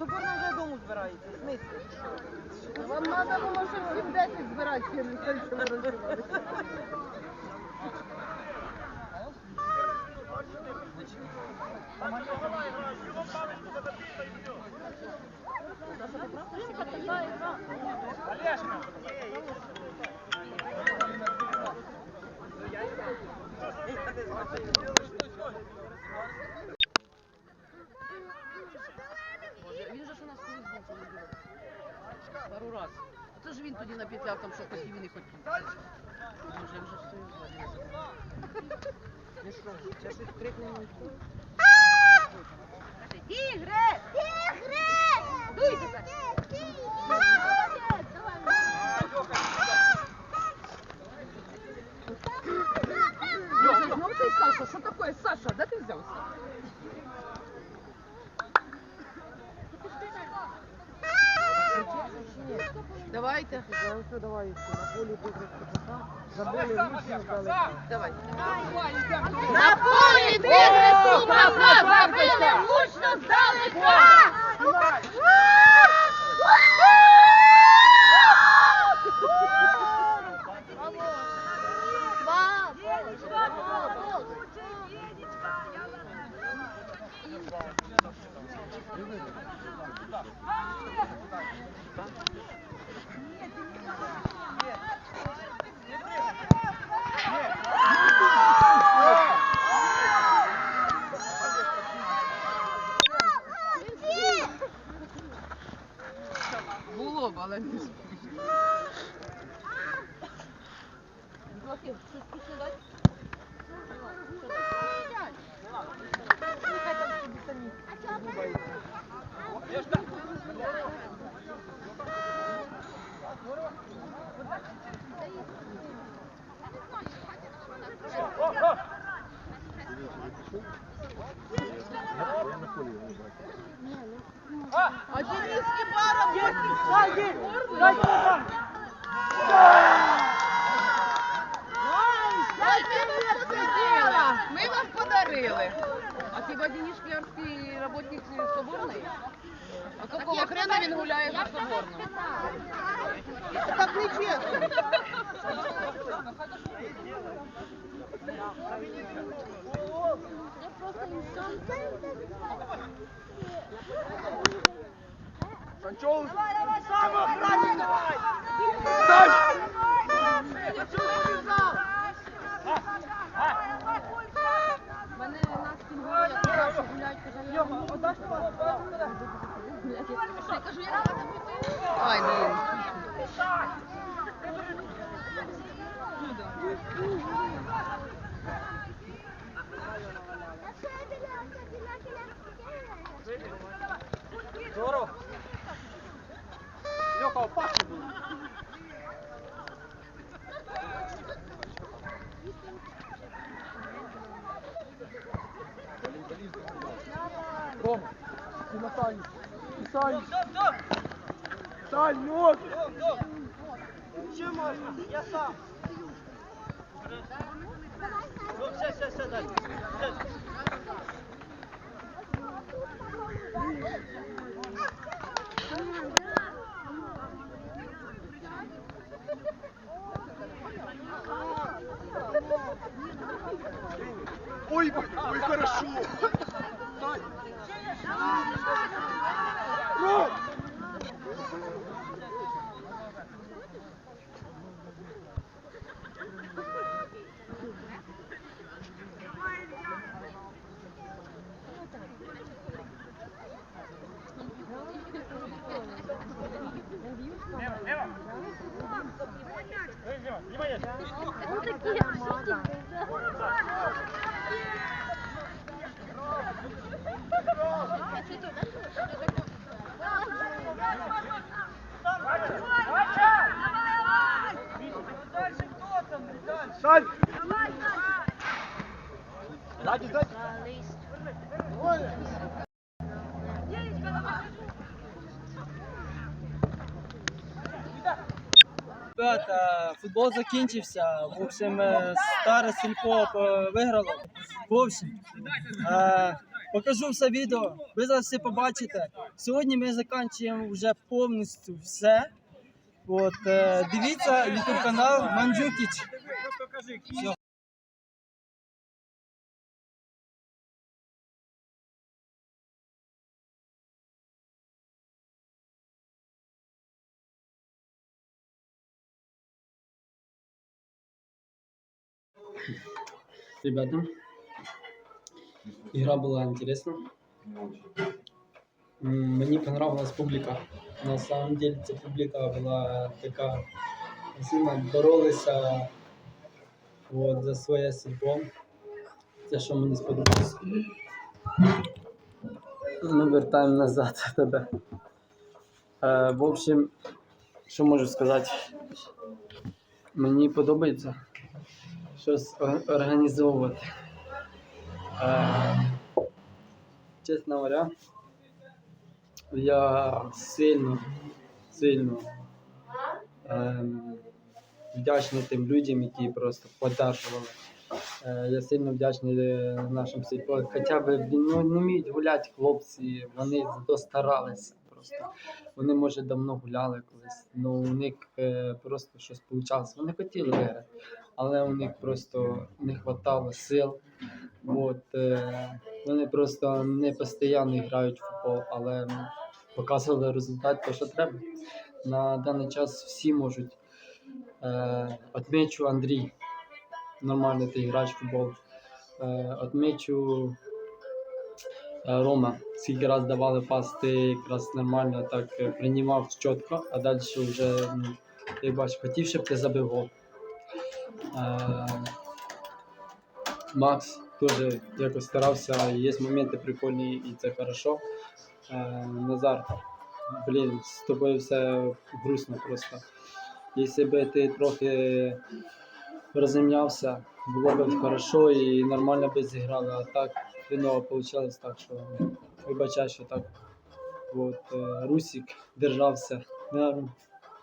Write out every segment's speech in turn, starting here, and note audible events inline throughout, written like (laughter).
О, Соборна вже дому збирається. В смислі? Вам треба було ще всім 10 збирати, ще не все, що ви. Боже, він же ж у нас колись був коли було. Пару раз. Це ж він тоді напітляв там, що хотів і не хотів. Боже, вже все. Ну що, зараз щось крикнемо і все. Ігри! Ігри! Дуйте! Цей Саша, що таке, Саша, де ти взявся? Давайте. Давай. На полі тигри сума забили лучно здалека! Було б, але не спів. А Дениски баром Ми вам подарили. А хіба Денишки арський работник Соборної? А какого хрена він гуляє за Соборною? Так нечесно. Мене Настя говорить, я казала, що гуляють, казали, я не можу. Я кажу, я рада піти. Ай, блін. Здорово. Льоха, опасно було. Рома, ти на Саню. Ти Саню. Стоп, стоп! Сань, нос! Стоп, стоп! Ще можна, я сам. Ну, все, все, все, далі. Все. Ой, ой, ой, хорошо! Сань! Ром! Дальше хто там? Дальше. Сань! Сзади, сзади! Ребята, футбол закінчився. В общем, е, старе сільпо е, виграло. В общем, е, покажу все відео. Ви зараз все побачите. Сьогодні ми закінчуємо вже повністю все. От, дивіться ютуб канал Манджукіч. Ребята, игра была интересна. Мне понравилась публика. На самом деле ця публіка була така сильно боролися от, за своє сільпо. Це що мені сподобалось. Ми вертаємо назад (laughs) тебе. Е, в общем, що можу сказати? Мені подобається щось організовувати. Чесно говоря, я сильно, сильно ем, вдячний тим людям, які просто поддержували. Е, я сильно вдячний е, нашим сільпо. Хоча б ну, не вміють гуляти хлопці, вони достаралися просто. Вони, може, давно гуляли колись, але у них е, просто щось вийшло. Вони хотіли виграти але у них просто не вистачало сил. От, е, вони просто не постійно грають в футбол, але показували результат, то що треба. На даний час всі можуть. Е, отмечу Андрій, нормально ти граєш в футбол. Отмечу Рома, скільки раз давали пас, ти якраз нормально так е, приймав чітко, а далі вже, як бачиш, хотів, щоб ти забив гол. Е, Макс теж якось старався, є моменти прикольні і це хорошо. Е, Назар, блін, з тобою все грустно просто. Якщо б ти трохи розім'явся, було б хорошо і нормально би зіграли, а так хреново вийшло, так що вибачай, що так. От, е, Русик держався.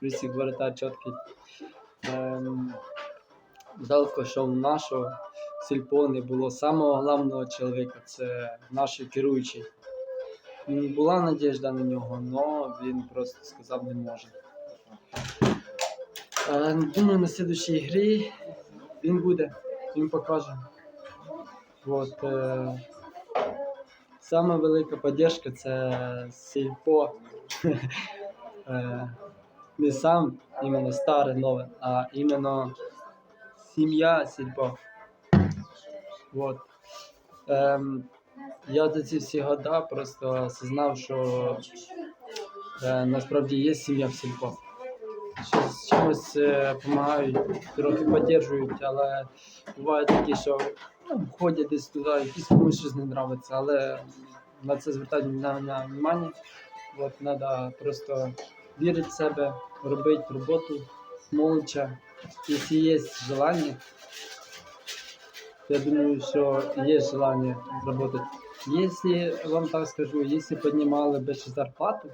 Русик воротар чіткий. Ем, Жалко, що в нашого сільпо не було самого головного чоловіка, це наш керуючий. Була надіжда на нього, але він просто сказав не може. Е, Думаю, на слідчій грі він буде, він покаже. От, е, сама велика підтримка це сільпо. (laughs) Е, не сам іменно старе нове, а іменно сім'я сільпо. Вот. Ем, я за ці всі года просто осознав, що е, насправді є сім'я в сільпо. З чимось допомагають, трохи підтримують, але бувають такі, що ну, ходять десь туди, якісь комусь щось не подобається, але на це звертати увагу. От треба просто вірити в себе, робити роботу молча. Якщо є желання, я думаю, що є желание работать. Если вам так скажу, если піднімали б ще зарплату,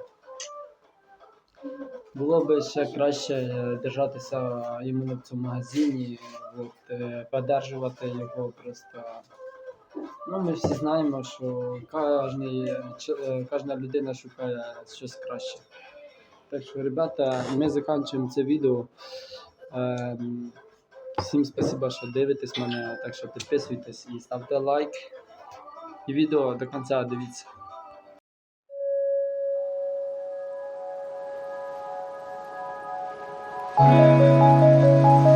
було б ще краще е, держатися іменно в цьому магазині, от, е, поддержувати його просто. Ну, ми всі знаємо, що е, кожна людина шукає щось краще. Так що, ребята, ми закінчуємо це відео. Ем, Всім спасибо, що дивитесь мене, так що підписуйтесь і ставте лайк. І відео до кінця дивіться. Ей!